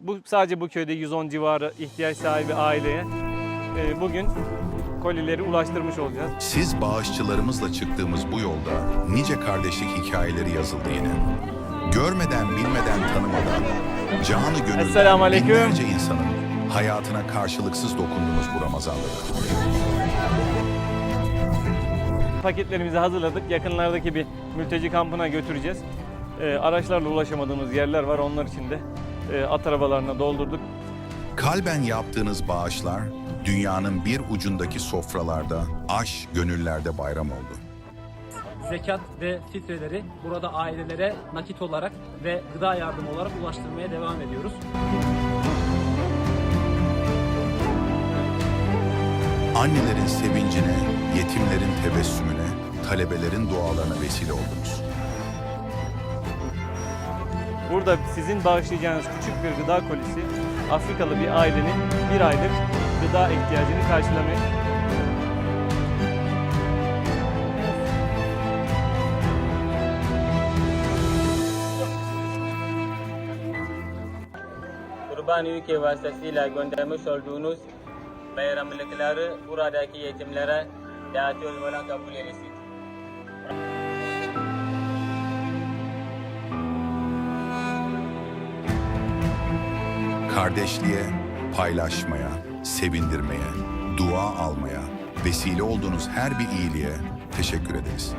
Bu sadece bu köyde 110 civarı ihtiyaç sahibi aileye e, bugün kolileri ulaştırmış olacağız. Siz bağışçılarımızla çıktığımız bu yolda nice kardeşlik hikayeleri yazıldı yine. Görmeden, bilmeden, tanımadan canı gönülden aleyküm. binlerce insanın hayatına karşılıksız dokundunuz bu Ramazan'da. Paketlerimizi hazırladık. Yakınlardaki bir mülteci kampına götüreceğiz. E, araçlarla ulaşamadığımız yerler var. Onlar için de e, at arabalarına doldurduk. Kalben yaptığınız bağışlar dünyanın bir ucundaki sofralarda aş gönüllerde bayram oldu. zekat ve fitreleri burada ailelere nakit olarak ve gıda yardımı olarak ulaştırmaya devam ediyoruz. Annelerin sevincine, yetimlerin tebessümüne, talebelerin dualarına vesile oldunuz. Burada sizin bağışlayacağınız küçük bir gıda kolisi Afrikalı bir ailenin bir aylık gıda ihtiyacını karşılamaya Kurban ülke vasıtasıyla göndermiş olduğunuz bayramlıkları buradaki yetimlere dağıtıyoruz. Mola kabul eylesin. Kardeşliğe, paylaşmaya, sevindirmeye, dua almaya, vesile olduğunuz her bir iyiliğe teşekkür ederiz.